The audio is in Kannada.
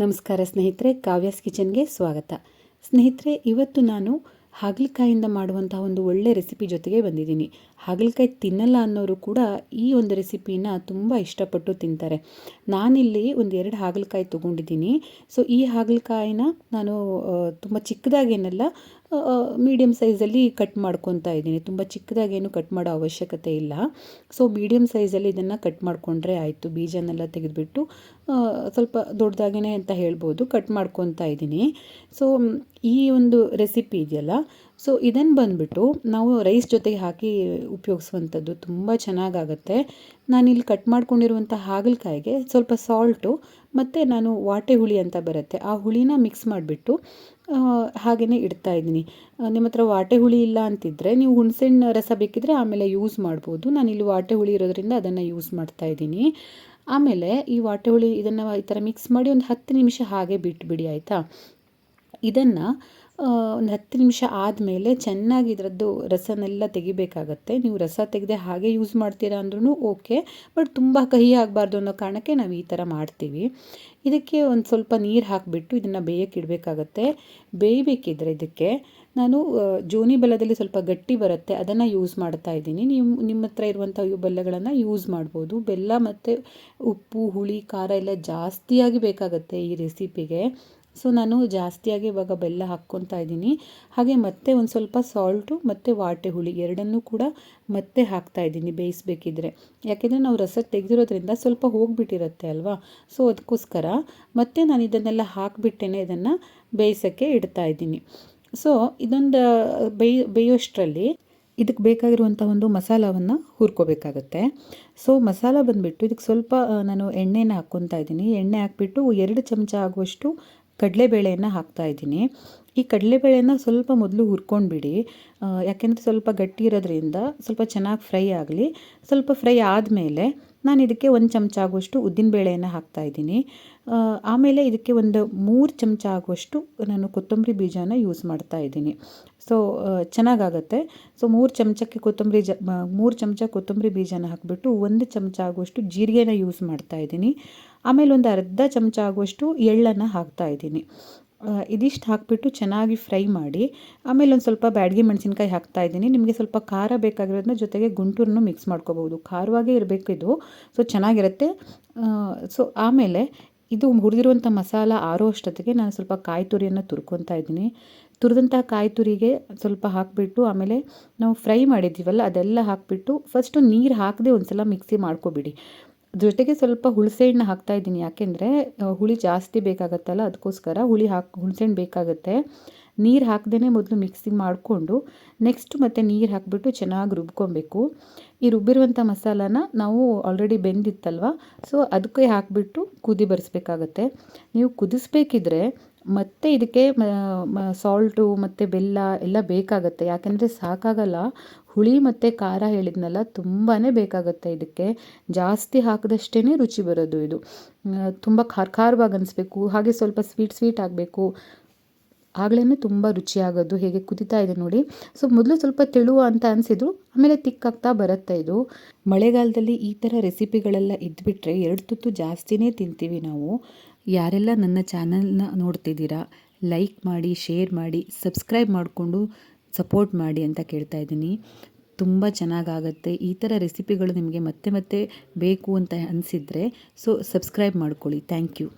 ನಮಸ್ಕಾರ ಸ್ನೇಹಿತರೆ, ಕಾವ್ಯಾಸ್ ಕಿಚನ್ಗೆ ಸ್ವಾಗತ. ಸ್ನೇಹಿತರೆ, ಇವತ್ತು ನಾನು ಹಾಗಲಕಾಯಿಂದ ಮಾಡುವಂತಹ ಒಂದು ಒಳ್ಳೆ ರೆಸಿಪಿ ಜೊತೆಗೆ ಬಂದಿದ್ದೀನಿ. ಹಾಗಲಕಾಯಿ ತಿನ್ನಲ್ಲ ಅನ್ನೋರು ಕೂಡ ಈ ಒಂದು ರೆಸಿಪಿನ ತುಂಬ ಇಷ್ಟಪಟ್ಟು ತಿಂತಾರೆ. ನಾನಿಲ್ಲಿ ಒಂದು ಎರಡು ಹಾಗಲಕಾಯಿ ತೊಗೊಂಡಿದ್ದೀನಿ. ಸೊ, ಈ ಹಾಗಲಕಾಯಿನ ನಾನು ತುಂಬ ಚಿಕ್ಕದಾಗೇನಲ್ಲ ಮೀಡಿಯಮ್ ಸೈಜಲ್ಲಿ ಕಟ್ ಮಾಡ್ಕೊತಾ ಇದ್ದೀನಿ. ತುಂಬ ಚಿಕ್ಕದಾಗೇನು ಕಟ್ ಮಾಡೋ ಅವಶ್ಯಕತೆ ಇಲ್ಲ. ಸೊ ಮೀಡಿಯಮ್ ಸೈಜಲ್ಲಿ ಇದನ್ನು ಕಟ್ ಮಾಡಿಕೊಂಡ್ರೆ ಆಯಿತು. ಬೀಜನೆಲ್ಲ ತೆಗೆದುಬಿಟ್ಟು ಸ್ವಲ್ಪ ದೊಡ್ಡದಾಗೇ ಅಂತ ಹೇಳ್ಬೋದು. ಕಟ್ ಮಾಡ್ಕೊತಾ ಇದ್ದೀನಿ. ಸೊ ಈ ಒಂದು ರೆಸಿಪಿ ಇದೆಯಲ್ಲ ಸೊ ಇದನ್ನು ಬಂದುಬಿಟ್ಟು ನಾವು ರೈಸ್ ಜೊತೆಗೆ ಹಾಕಿ ಉಪಯೋಗಿಸುವಂಥದ್ದು ತುಂಬ ಚೆನ್ನಾಗಾಗತ್ತೆ. ನಾನಿಲ್ಲಿ ಕಟ್ ಮಾಡ್ಕೊಂಡಿರುವಂಥ ಹಾಗಲಕಾಯಿಗೆ ಸ್ವಲ್ಪ ಸಾಲ್ಟು ಮತ್ತು ನಾನು ವಾಟೆ ಹುಳಿ ಅಂತ ಬರುತ್ತೆ. ಆ ಹುಳಿನ ಮಿಕ್ಸ್ ಮಾಡಿಬಿಟ್ಟು ಹಾಗೆಯೇ ಇಡ್ತಾ ಇದ್ದೀನಿ. ನಿಮ್ಮ ಹತ್ರ ವಾಟೆ ಹುಳಿ ಇಲ್ಲ ಅಂತಿದ್ದರೆ ನೀವು ಹುಣಸೆಹಣ್ಣು ರಸ ಬೇಕಿದ್ದರೆ ಆಮೇಲೆ ಯೂಸ್ ಮಾಡ್ಬೋದು. ನಾನಿಲ್ಲಿ ವಾಟೆ ಹುಳಿ ಇರೋದ್ರಿಂದ ಅದನ್ನು ಯೂಸ್ ಮಾಡ್ತಾ ಇದ್ದೀನಿ. ಆಮೇಲೆ ಈ ವಾಟೆ ಹುಳಿ ಇದನ್ನು ಈ ಥರ ಮಿಕ್ಸ್ ಮಾಡಿ ಒಂದು ಹತ್ತು ನಿಮಿಷ ಹಾಗೆ ಬಿಟ್ಬಿಡಿ, ಆಯಿತಾ? ಇದನ್ನು ಒಂದು ಹತ್ತು ನಿಮಿಷ ಆದಮೇಲೆ ಚೆನ್ನಾಗಿ ಇದರದ್ದು ರಸನೆಲ್ಲ ತೆಗಿಬೇಕಾಗತ್ತೆ. ನೀವು ರಸ ತೆಗೆದೆ ಹಾಗೆ ಯೂಸ್ ಮಾಡ್ತೀರಾ ಅಂದ್ರೂ ಓಕೆ ಬಟ್ ತುಂಬ ಕಹಿ ಆಗಬಾರ್ದು ಅನ್ನೋ ಕಾರಣಕ್ಕೆ ನಾವು ಈ ಥರ ಮಾಡ್ತೀವಿ. ಇದಕ್ಕೆ ಒಂದು ಸ್ವಲ್ಪ ನೀರು ಹಾಕಿಬಿಟ್ಟು ಇದನ್ನು ಬೇಯಕ್ಕೆ ಇಡಬೇಕಾಗತ್ತೆ. ಬೇಯಬೇಕಿದ್ರೆ ಇದಕ್ಕೆ ನಾನು ಜೋನಿ ಬೆಲ್ಲದಲ್ಲಿ ಸ್ವಲ್ಪ ಗಟ್ಟಿ ಬರುತ್ತೆ, ಅದನ್ನು ಯೂಸ್ ಮಾಡ್ತಾ ಇದ್ದೀನಿ. ನಿಮ್ಮ ನಿಮ್ಮ ಹತ್ರ ಇರುವಂಥ ಬೆಲ್ಲಗಳನ್ನು ಯೂಸ್ ಮಾಡ್ಬೋದು. ಬೆಲ್ಲ ಮತ್ತು ಉಪ್ಪು, ಹುಳಿ, ಖಾರ ಎಲ್ಲ ಜಾಸ್ತಿಯಾಗಿ ಬೇಕಾಗುತ್ತೆ ಈ ರೆಸಿಪಿಗೆ ಸೊ ನಾನು ಜಾಸ್ತಿಯಾಗಿ ಇವಾಗ ಬೆಲ್ಲ ಹಾಕ್ಕೊತಾ ಇದ್ದೀನಿ. ಹಾಗೆ ಮತ್ತೆ ಒಂದು ಸ್ವಲ್ಪ ಸಾಲ್ಟು ಮತ್ತು ವಾಟೆ ಹುಳಿ ಎರಡನ್ನೂ ಕೂಡ ಮತ್ತೆ ಹಾಕ್ತಾ ಇದ್ದೀನಿ ಬೇಯಿಸ್ಬೇಕಿದ್ರೆ. ಯಾಕೆಂದರೆ ನಾವು ರಸ ತೆಗೆದಿರೋದ್ರಿಂದ ಸ್ವಲ್ಪ ಹೋಗಿಬಿಟ್ಟಿರುತ್ತೆ ಅಲ್ವಾ? ಸೊ ಅದಕ್ಕೋಸ್ಕರ ಮತ್ತೆ ನಾನು ಇದನ್ನೆಲ್ಲ ಹಾಕಿಬಿಟ್ಟೇ ಇದನ್ನು ಬೇಯಿಸೋಕ್ಕೆ ಇಡ್ತಾ ಇದ್ದೀನಿ. ಸೊ ಇದೊಂದು ಬೇಯ್, ಬೇಯೋಷ್ಟರಲ್ಲಿ ಇದಕ್ಕೆ ಬೇಕಾಗಿರುವಂಥ ಒಂದು ಮಸಾಲವನ್ನು ಹುರ್ಕೋಬೇಕಾಗತ್ತೆ. ಸೊ ಮಸಾಲ ಬಂದುಬಿಟ್ಟು ಇದಕ್ಕೆ ಸ್ವಲ್ಪ ನಾನು ಎಣ್ಣೆನ ಹಾಕ್ಕೊತಾ ಇದ್ದೀನಿ. ಎಣ್ಣೆ ಹಾಕ್ಬಿಟ್ಟು ಎರಡು ಚಮಚ ಆಗುವಷ್ಟು ಕಡಲೆಬೇಳೆಯನ್ನು ಹಾಕ್ತಾಯಿದ್ದೀನಿ ಈ ಕಡಲೆಬೇಳೆನ ಸ್ವಲ್ಪ ಮೊದಲು ಹುರ್ಕೊಂಡ್ಬಿಡಿ. ಯಾಕೆಂದರೆ ಸ್ವಲ್ಪ ಗಟ್ಟಿ ಇರೋದ್ರಿಂದ ಸ್ವಲ್ಪ ಚೆನ್ನಾಗಿ ಫ್ರೈ ಆಗಲಿ. ಸ್ವಲ್ಪ ಫ್ರೈ ಆದಮೇಲೆ ನಾನು ಇದಕ್ಕೆ ಒಂದು ಚಮಚ ಆಗುವಷ್ಟು ಉದ್ದಿನಬೇಳೆಯನ್ನು ಹಾಕ್ತಾಯಿದ್ದೀನಿ ಆಮೇಲೆ ಇದಕ್ಕೆ ಒಂದು ಮೂರು ಚಮಚ ಆಗುವಷ್ಟು ನಾನು ಕೊತ್ತಂಬರಿ ಬೀಜನ ಯೂಸ್ ಮಾಡ್ತಾ ಇದ್ದೀನಿ. ಸೊ ಚೆನ್ನಾಗಾಗತ್ತೆ. ಸೊ ಮೂರು ಚಮಚಕ್ಕೆ ಕೊತ್ತಂಬರಿ ಜ ಮೂರು ಚಮಚ ಕೊತ್ತಂಬರಿ ಬೀಜನ ಹಾಕಿಬಿಟ್ಟು ಒಂದು ಚಮಚ ಆಗುವಷ್ಟು ಜೀರಿಗೆನ ಯೂಸ್ ಮಾಡ್ತಾ ಇದ್ದೀನಿ. ಆಮೇಲೆ ಒಂದು ಅರ್ಧ ಚಮಚ ಆಗುವಷ್ಟು ಎಳ್ಳನ್ನು ಹಾಕ್ತಾ ಇದ್ದೀನಿ. ಇದಿಷ್ಟು ಹಾಕಿಬಿಟ್ಟು ಚೆನ್ನಾಗಿ ಫ್ರೈ ಮಾಡಿ, ಆಮೇಲೆ ಒಂದು ಸ್ವಲ್ಪ ಬ್ಯಾಡಗಿ ಮೆಣಸಿನ್ಕಾಯಿ ಹಾಕ್ತಾ ಇದ್ದೀನಿ. ನಿಮಗೆ ಸ್ವಲ್ಪ ಖಾರ ಬೇಕಾಗಿರೋದನ್ನ ಜೊತೆಗೆ ಗುಂಟೂರನ್ನು ಮಿಕ್ಸ್ ಮಾಡ್ಕೋಬೋದು ಖಾರವಾಗೇ ಇರಬೇಕು ಇದು. ಸೊ ಚೆನ್ನಾಗಿರುತ್ತೆ. ಸೊ ಆಮೇಲೆ ಇದು ಹುರಿದಿರುವಂಥ ಮಸಾಲ ಆರೋ ಅಷ್ಟೊತ್ತಿಗೆ ನಾನು ಸ್ವಲ್ಪ ಕಾಯಿ ತುರಿಯನ್ನು ತುರ್ಕೊತಾ ಇದ್ದೀನಿ. ತುರಿದಂಥ ಕಾಯಿ ತುರಿಗೆ ಸ್ವಲ್ಪ ಹಾಕಿಬಿಟ್ಟು ಆಮೇಲೆ ನಾವು ಫ್ರೈ ಮಾಡಿದ್ದೀವಲ್ಲ ಅದೆಲ್ಲ ಹಾಕಿಬಿಟ್ಟು ಫಸ್ಟು ನೀರು ಹಾಕದೆ ಒಂದು ಸಲ ಮಿಕ್ಸಿ ಮಾಡ್ಕೊಬಿಡಿ. ಜೊತೆಗೆ ಸ್ವಲ್ಪ ಹುಣಸೆಹಣ್ಣು ಹಾಕ್ತಾ ಇದ್ದೀನಿ. ಯಾಕೆಂದರೆ ಹುಳಿ ಜಾಸ್ತಿ ಬೇಕಾಗತ್ತಲ್ಲ, ಅದಕ್ಕೋಸ್ಕರ ಹುಳಿ ಹಾಕಿ ಹುಣಸೆಹಣ್ಣು ಬೇಕಾಗುತ್ತೆ. ನೀರು ಹಾಕ್ದೇ ಮೊದಲು ಮಿಕ್ಸಿಂಗ್ ಮಾಡಿಕೊಂಡು ನೆಕ್ಸ್ಟ್ ಮತ್ತೆ ನೀರು ಹಾಕಿಬಿಟ್ಟು ಚೆನ್ನಾಗಿ ರುಬ್ಕೊಬೇಕು. ಈ ರುಬ್ಬಿರುವಂಥ ಮಸಾಲಾನ ನಾವು ಆಲ್ರೆಡಿ ಬೆಂದಿತ್ತಲ್ವ? ಸೊ ಅದಕ್ಕೆ ಹಾಕಿಬಿಟ್ಟು ಕುದಿ ಬರೆಸ್ಬೇಕಾಗತ್ತೆ. ನೀವು ಕುದಿಸ್ಬೇಕಿದ್ರೆ ಮತ್ತೆ ಇದಕ್ಕೆ ಸಾಲ್ಟು ಮತ್ತು ಬೆಲ್ಲ ಎಲ್ಲ ಬೇಕಾಗುತ್ತೆ. ಯಾಕೆಂದರೆ ಸಾಕಾಗಲ್ಲ. ಹುಳಿ ಮತ್ತು ಖಾರ ಹೇಳಿದ್ನಲ್ಲ ತುಂಬಾ ಬೇಕಾಗುತ್ತೆ ಇದಕ್ಕೆ. ಜಾಸ್ತಿ ಹಾಕಿದಷ್ಟೇ ರುಚಿ ಬರೋದು ಇದು. ತುಂಬ ಖಾರ ಖಾರವಾಗಿ ಅನಿಸ್ಬೇಕು, ಹಾಗೆ ಸ್ವಲ್ಪ ಸ್ವೀಟ್ ಸ್ವೀಟ್ ಆಗಬೇಕು. ಆಗಲೇ ತುಂಬ ರುಚಿಯಾಗೋದು ಹೇಗೆ ಕುದಿತಾ ಇದೆ ನೋಡಿ. ಸೊ, ಮೊದಲು ಸ್ವಲ್ಪ ತೆಳುವ ಅಂತ ಅನಿಸಿದ್ರು, ಆಮೇಲೆ ತಿಕ್ಕಾಗ್ತಾ ಬರುತ್ತೆ ಇದು. ಮಳೆಗಾಲದಲ್ಲಿ ಈ ಥರ ರೆಸಿಪಿಗಳೆಲ್ಲ ಇದ್ಬಿಟ್ರೆ ಎರಡು ತುತ್ತು ಜಾಸ್ತಿನೇ ತಿಂತೀವಿ ನಾವು. ಯಾರೆಲ್ಲ ನನ್ನ ಚಾನಲ್ನ ನೋಡ್ತಿದ್ದೀರಾ ಲೈಕ್ ಮಾಡಿ ಶೇರ್ ಮಾಡಿ ಸಬ್ಸ್ಕ್ರೈಬ್ ಮಾಡಿಕೊಂಡು ಸಪೋರ್ಟ್ ಮಾಡಿ ಅಂತ ಕೇಳ್ತಾ ಇದ್ದೀನಿ. ತುಂಬ ಚೆನ್ನಾಗಾಗತ್ತೆ. ಈ ಥರ ರೆಸಿಪಿಗಳು ನಿಮಗೆ ಮತ್ತೆ ಮತ್ತೆ ಬೇಕು ಅಂತ ಅನಿಸಿದರೆ ಸೊ ಸಬ್ಸ್ಕ್ರೈಬ್ ಮಾಡ್ಕೊಳ್ಳಿ. Thank you